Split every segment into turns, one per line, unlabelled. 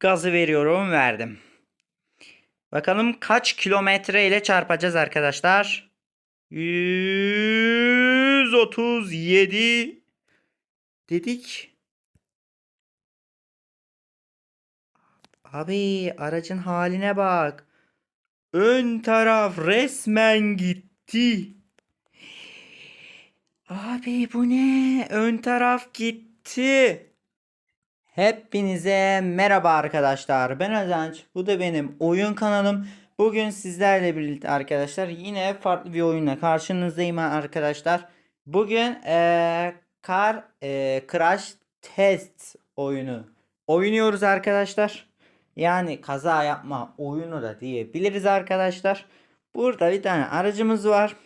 Gazı veriyorum verdim. Bakalım kaç kilometre ile çarpacağız arkadaşlar. 137 dedik. Abi aracın haline bak. Ön taraf resmen gitti. Abi bu ne? Ön taraf gitti. Hepinize merhaba arkadaşlar. Ben Özenç. Bu da benim oyun kanalım. Bugün sizlerle birlikte arkadaşlar yine farklı bir oyunla karşınızdayım arkadaşlar. Bugün eee Car eee, Crash Test oyunu oynuyoruz arkadaşlar. Yani kaza yapma oyunu da diyebiliriz arkadaşlar. Burada bir tane aracımız var.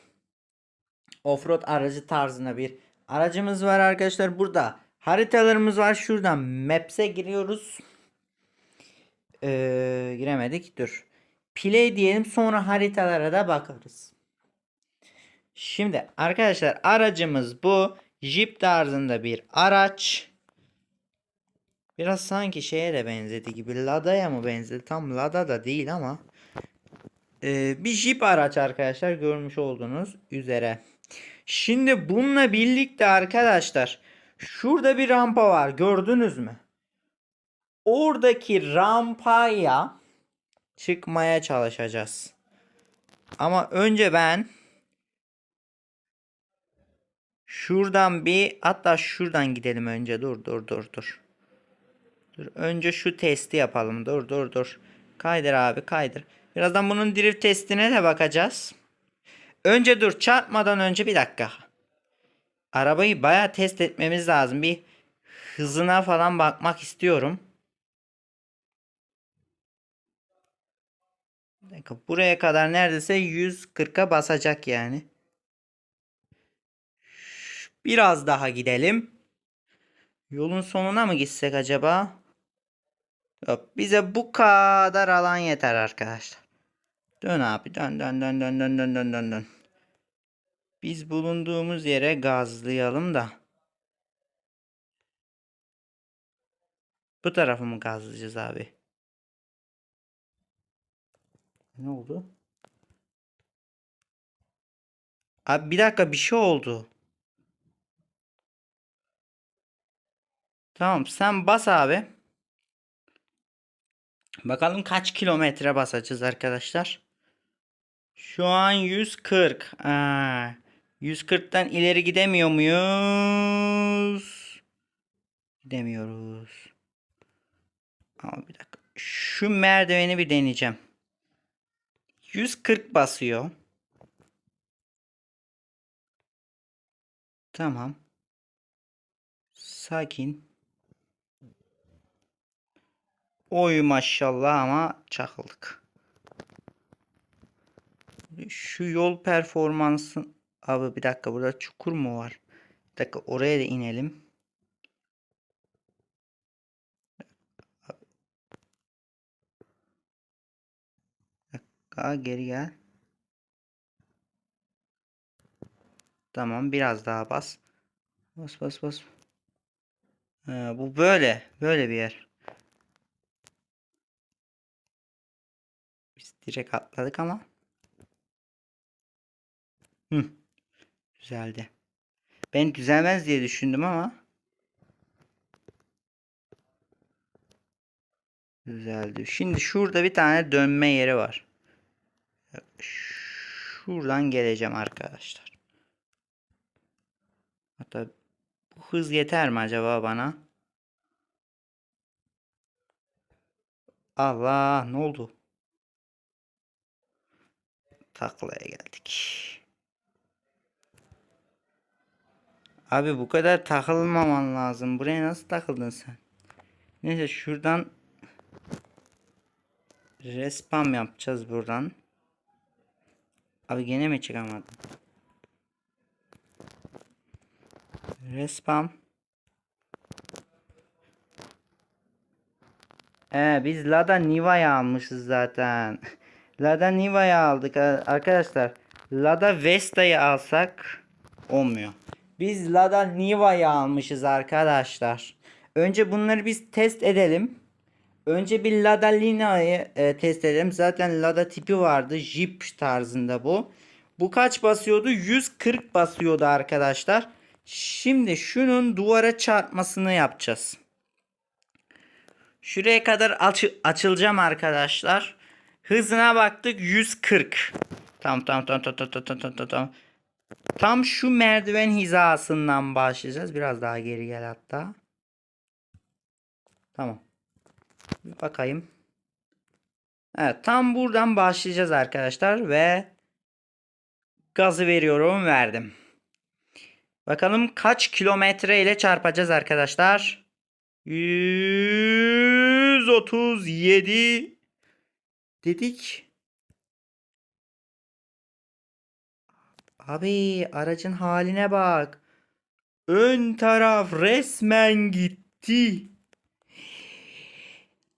Offroad aracı tarzında bir aracımız var arkadaşlar. Burada haritalarımız var. Şuradan Maps'e giriyoruz. Ee, giremedik. Dur. Play diyelim sonra haritalara da bakarız. Şimdi arkadaşlar aracımız bu. Jeep tarzında bir araç. Biraz sanki şeye de benzedi gibi. Lada'ya mı benzedi? Tam Lada da değil ama. Ee, bir Jeep araç arkadaşlar görmüş olduğunuz üzere. Şimdi bununla birlikte arkadaşlar şurada bir rampa var gördünüz mü? Oradaki rampaya çıkmaya çalışacağız. Ama önce ben şuradan bir hatta şuradan gidelim önce. Dur dur dur dur. Dur önce şu testi yapalım. Dur dur dur. Kaydır abi kaydır. Birazdan bunun drift testine de bakacağız. Önce dur çarpmadan önce bir dakika. Arabayı baya test etmemiz lazım. Bir hızına falan bakmak istiyorum. dakika. Buraya kadar neredeyse 140'a basacak yani. Biraz daha gidelim. Yolun sonuna mı gitsek acaba? Yok. Bize bu kadar alan yeter arkadaşlar. Dön abi. Dön dön dön dön dön dön dön dön. Biz bulunduğumuz yere gazlayalım da. Bu tarafı mı gazlayacağız abi? Ne oldu? Abi bir dakika bir şey oldu. Tamam sen bas abi. Bakalım kaç kilometre basacağız arkadaşlar. Şu an 140. Aa, 140'tan ileri gidemiyor muyuz? Gidemiyoruz. Ama bir dakika. Şu merdiveni bir deneyeceğim. 140 basıyor. Tamam. Sakin. Oy maşallah ama çakıldık. Şu yol performansı abi bir dakika burada çukur mu var? Bir dakika oraya da inelim. Daha geri gel. Tamam biraz daha bas. Bas bas bas. Ha, bu böyle. Böyle bir yer. Biz direkt atladık ama. Hı. Güzeldi. Ben düzelmez diye düşündüm ama. Güzeldi. Şimdi şurada bir tane dönme yeri var. Şuradan geleceğim arkadaşlar. Hatta bu hız yeter mi acaba bana? Allah ne oldu? Taklaya geldik. Abi bu kadar takılmaman lazım. Buraya nasıl takıldın sen? Neyse şuradan respawn yapacağız buradan. Abi gene mi çıkamadım? Respawn. Ee, biz Lada Niva'yı almışız zaten. Lada Niva'yı aldık arkadaşlar. Lada Vesta'yı alsak olmuyor. Biz Lada Niva'yı almışız arkadaşlar. Önce bunları biz test edelim. Önce bir Lada Lina'yı e, test edelim. Zaten Lada tipi vardı. Jeep tarzında bu. Bu kaç basıyordu? 140 basıyordu arkadaşlar. Şimdi şunun duvara çarpmasını yapacağız. Şuraya kadar aç- açılacağım arkadaşlar. Hızına baktık 140. Tamam tamam tamam tamam tamam tamam tamam. Tam şu merdiven hizasından başlayacağız. Biraz daha geri gel hatta. Tamam. Bir bakayım. Evet tam buradan başlayacağız arkadaşlar ve gazı veriyorum verdim. Bakalım kaç kilometre ile çarpacağız arkadaşlar. 137 dedik. Abi aracın haline bak. Ön taraf resmen gitti.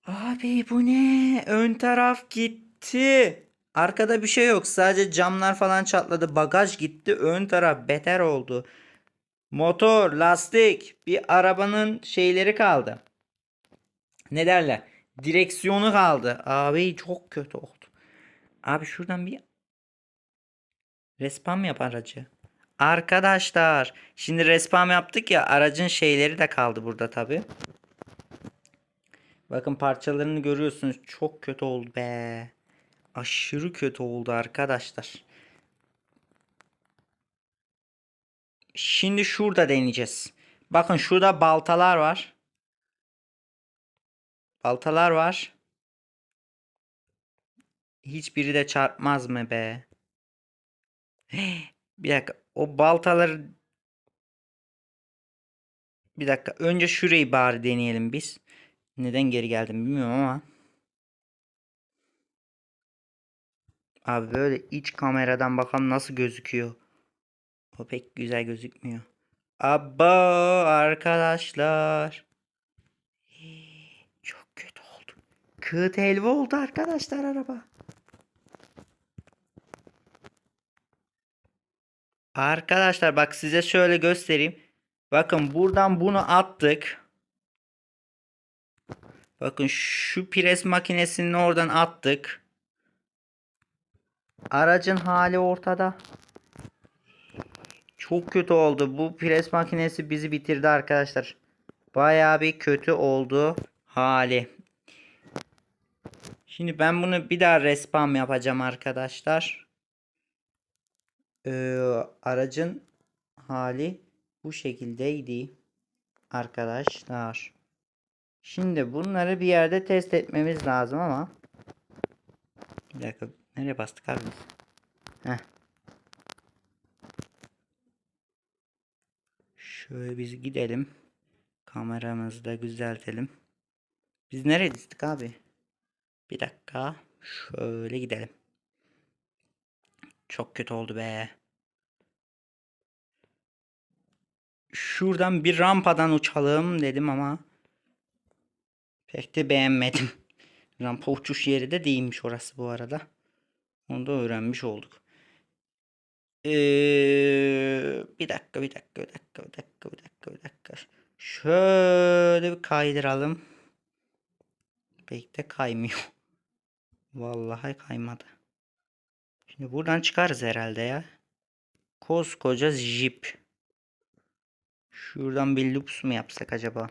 Abi bu ne? Ön taraf gitti. Arkada bir şey yok. Sadece camlar falan çatladı. Bagaj gitti. Ön taraf beter oldu. Motor, lastik, bir arabanın şeyleri kaldı. Ne derler? Direksiyonu kaldı. Abi çok kötü oldu. Abi şuradan bir Respawn yap aracı. Arkadaşlar şimdi respawn yaptık ya aracın şeyleri de kaldı burada tabi. Bakın parçalarını görüyorsunuz. Çok kötü oldu be. Aşırı kötü oldu arkadaşlar. Şimdi şurada deneyeceğiz. Bakın şurada baltalar var. Baltalar var. Hiçbiri de çarpmaz mı be? Bir dakika. O baltaları bir dakika. Önce şurayı bari deneyelim biz. Neden geri geldim bilmiyorum ama. Abi böyle iç kameradan bakalım nasıl gözüküyor. O pek güzel gözükmüyor. Abba arkadaşlar. Çok kötü oldu. Kığıt helva oldu arkadaşlar araba. Arkadaşlar bak size şöyle göstereyim. Bakın buradan bunu attık. Bakın şu pres makinesinin oradan attık. Aracın hali ortada. Çok kötü oldu. Bu pres makinesi bizi bitirdi arkadaşlar. Bayağı bir kötü oldu hali. Şimdi ben bunu bir daha respawn yapacağım arkadaşlar. Ee, aracın hali bu şekildeydi arkadaşlar. Şimdi bunları bir yerde test etmemiz lazım ama bir dakika nereye bastık abi? Heh. Şöyle biz gidelim. Kameramızı da düzeltelim. Biz nereye düştük abi? Bir dakika. Şöyle gidelim. Çok kötü oldu be. Şuradan bir rampadan uçalım dedim ama pek de beğenmedim. Rampa uçuş yeri de değilmiş orası bu arada. Onu da öğrenmiş olduk. Ee, bir dakika, bir dakika, bir dakika, bir dakika, bir dakika, bir dakika. Şöyle bir kaydıralım. Pek de kaymıyor. Vallahi kaymadı. Şimdi buradan çıkarız herhalde ya. Koskoca jip. Şuradan bir loops mu yapsak acaba?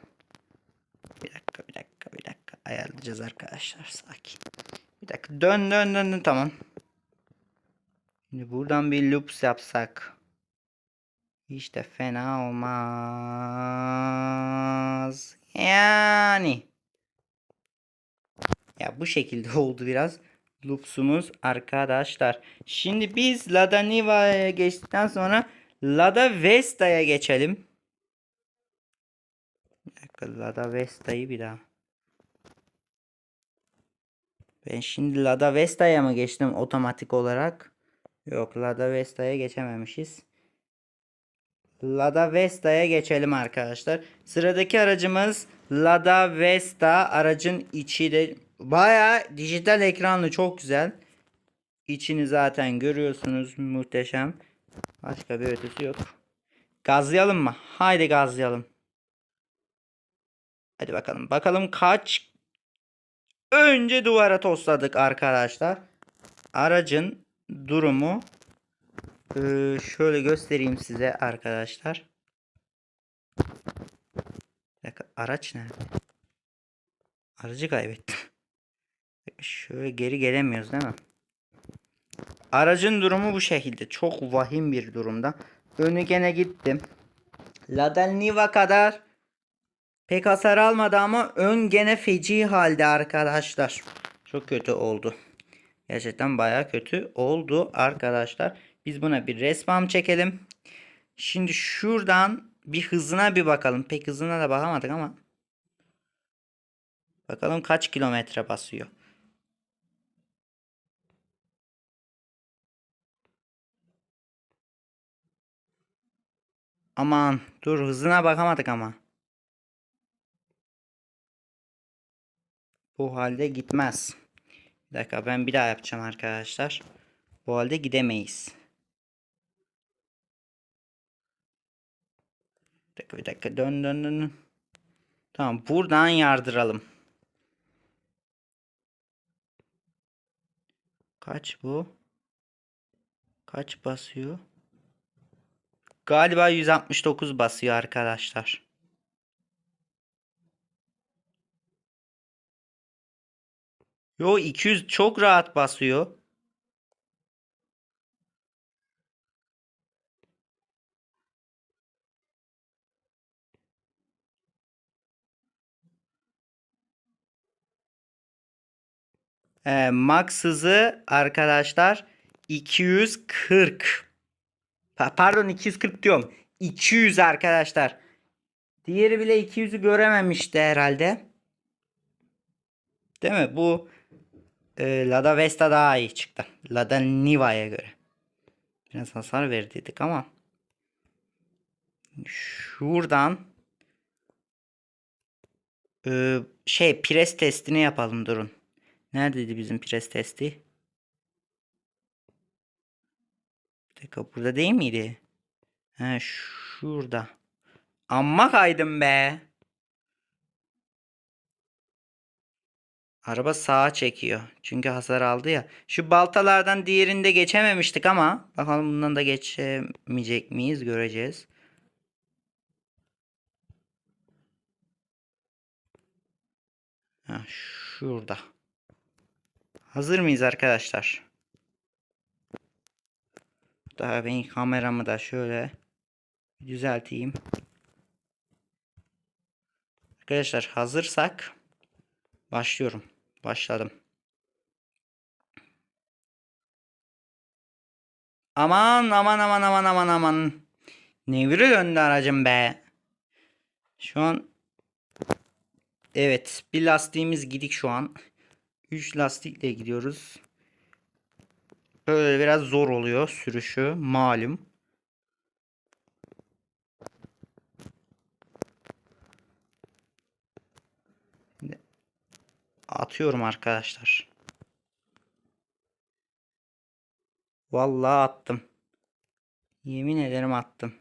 Bir dakika, bir dakika, bir dakika. Ayarlayacağız arkadaşlar. Sakin. Bir dakika. Dön, dön, dön, dön. Tamam. Şimdi buradan bir loops yapsak. Hiç fena olmaz. Yani. Ya bu şekilde oldu biraz. Loops'umuz arkadaşlar. Şimdi biz Lada Niva'ya geçtikten sonra Lada Vesta'ya geçelim. Lada Vesta'yı bir daha. Ben şimdi Lada Vesta'ya mı geçtim otomatik olarak? Yok Lada Vesta'ya geçememişiz. Lada Vesta'ya geçelim arkadaşlar. Sıradaki aracımız Lada Vesta. Aracın içi de baya dijital ekranlı çok güzel. İçini zaten görüyorsunuz muhteşem. Başka bir ötesi yok. Gazlayalım mı? Haydi gazlayalım. Hadi bakalım. Bakalım kaç önce duvara tosladık arkadaşlar. Aracın durumu ee, şöyle göstereyim size arkadaşlar. Bir araç nerede? Aracı kaybettim. Şöyle geri gelemiyoruz değil mi? Aracın durumu bu şekilde. Çok vahim bir durumda. Önü gene gittim. Laden Niva kadar pek hasar almadı ama ön gene feci halde arkadaşlar. Çok kötü oldu. Gerçekten baya kötü oldu arkadaşlar. Biz buna bir resmam çekelim. Şimdi şuradan bir hızına bir bakalım. Pek hızına da bakamadık ama. Bakalım kaç kilometre basıyor. Aman dur hızına bakamadık ama. Bu halde gitmez. Bir dakika ben bir daha yapacağım arkadaşlar. Bu halde gidemeyiz. Bir dakika bir dakika dön dön dön. Tamam buradan yardıralım. Kaç bu? Kaç basıyor? Galiba 169 basıyor arkadaşlar. Yo 200 çok rahat basıyor. Ee, max hızı arkadaşlar 240. Pa- pardon 240 diyorum. 200 arkadaşlar. Diğeri bile 200'ü görememişti herhalde. Değil mi? Bu e, Lada Vesta daha iyi çıktı. Lada Niva'ya göre. Biraz hasar verdiydik ama. Şuradan e, şey pres testini yapalım durun. Neredeydi bizim pres testi? Bir dakika burada değil miydi? He şurada. Amma kaydım be. Araba sağa çekiyor. Çünkü hasar aldı ya. Şu baltalardan diğerinde geçememiştik ama bakalım bundan da geçemeyecek miyiz göreceğiz. Ha, şurada. Hazır mıyız arkadaşlar? Daha ben kameramı da şöyle düzelteyim. Arkadaşlar hazırsak başlıyorum. Başladım. Aman aman aman aman aman aman. Nevri döndü aracım be. Şu an evet bir lastiğimiz gidik şu an. 3 lastikle gidiyoruz. Böyle biraz zor oluyor sürüşü malum. Atıyorum arkadaşlar. Vallahi attım. Yemin ederim attım.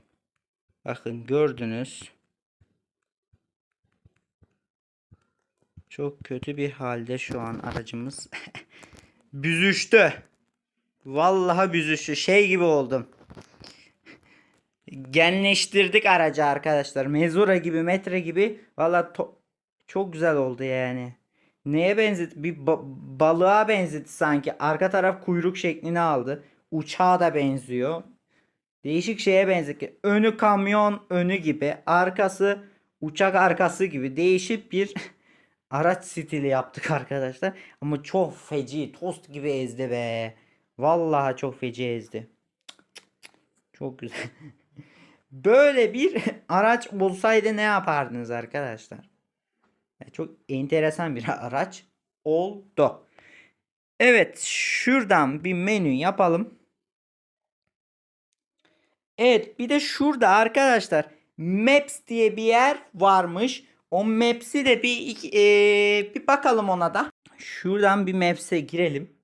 Bakın gördünüz. Çok kötü bir halde şu an aracımız. büzüştü. Vallahi büzüştü. Şey gibi oldum. Genleştirdik aracı arkadaşlar. Mezura gibi, metre gibi. Vallahi to- çok güzel oldu yani. Neye benzetti? Bir ba- balığa benzetti sanki. Arka taraf kuyruk şeklini aldı. Uçağa da benziyor. Değişik şeye benzetti. Önü kamyon önü gibi. Arkası uçak arkası gibi. Değişik bir araç stili yaptık arkadaşlar. Ama çok feci. Tost gibi ezdi be. Vallahi çok feci ezdi. Çok güzel. Böyle bir araç olsaydı ne yapardınız arkadaşlar? Çok enteresan bir araç oldu. Evet şuradan bir menü yapalım. Evet bir de şurada arkadaşlar Maps diye bir yer varmış. O Maps'i de bir eee, bir bakalım ona da. Şuradan bir Maps'e girelim.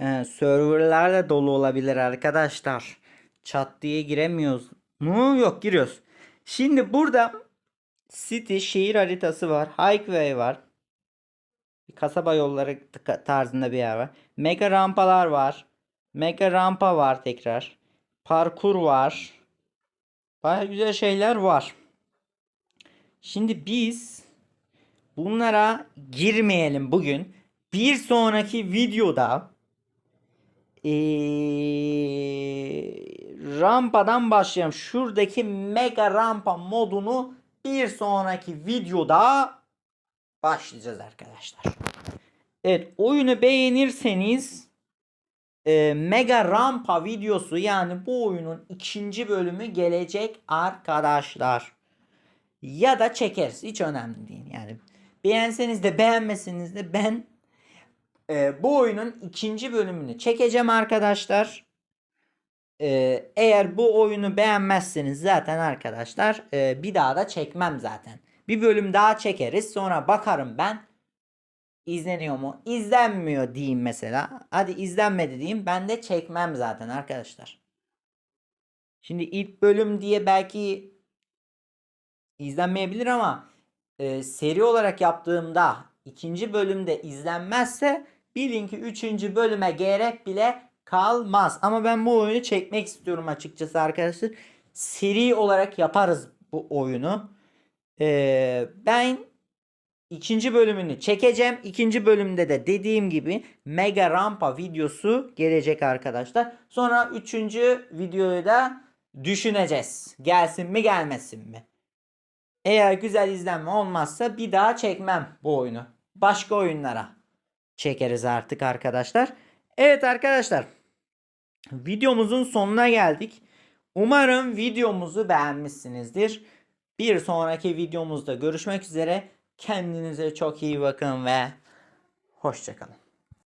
Ee, serverlar da dolu olabilir arkadaşlar. Chat diye giremiyoruz mu? Yok giriyoruz. Şimdi burada City şehir haritası var. Highway var. Kasaba yolları tarzında bir yer var. Mega rampalar var. Mega rampa var tekrar. Parkur var. Baya güzel şeyler var. Şimdi biz bunlara girmeyelim bugün. Bir sonraki videoda eee, rampadan başlayalım. Şuradaki mega rampa modunu bir sonraki videoda başlayacağız arkadaşlar. Evet oyunu beğenirseniz e, mega rampa videosu yani bu oyunun ikinci bölümü gelecek arkadaşlar. Ya da çekeriz hiç önemli değil yani. Beğenseniz de beğenmeseniz de ben e, bu oyunun ikinci bölümünü çekeceğim arkadaşlar. E, eğer bu oyunu beğenmezseniz zaten arkadaşlar e, bir daha da çekmem zaten. Bir bölüm daha çekeriz sonra bakarım ben izleniyor mu? İzlenmiyor diyeyim mesela. Hadi izlenmedi diyeyim. Ben de çekmem zaten arkadaşlar. Şimdi ilk bölüm diye belki izlenmeyebilir ama e, seri olarak yaptığımda ikinci bölümde izlenmezse bilin ki üçüncü bölüme gerek bile kalmaz. Ama ben bu oyunu çekmek istiyorum açıkçası arkadaşlar. Seri olarak yaparız bu oyunu. E, ben İkinci bölümünü çekeceğim. İkinci bölümde de dediğim gibi mega rampa videosu gelecek arkadaşlar. Sonra üçüncü videoyu da düşüneceğiz. Gelsin mi gelmesin mi? Eğer güzel izlenme olmazsa bir daha çekmem bu oyunu. Başka oyunlara çekeriz artık arkadaşlar. Evet arkadaşlar. Videomuzun sonuna geldik. Umarım videomuzu beğenmişsinizdir. Bir sonraki videomuzda görüşmek üzere. Kendinize çok iyi bakın ve hoşçakalın.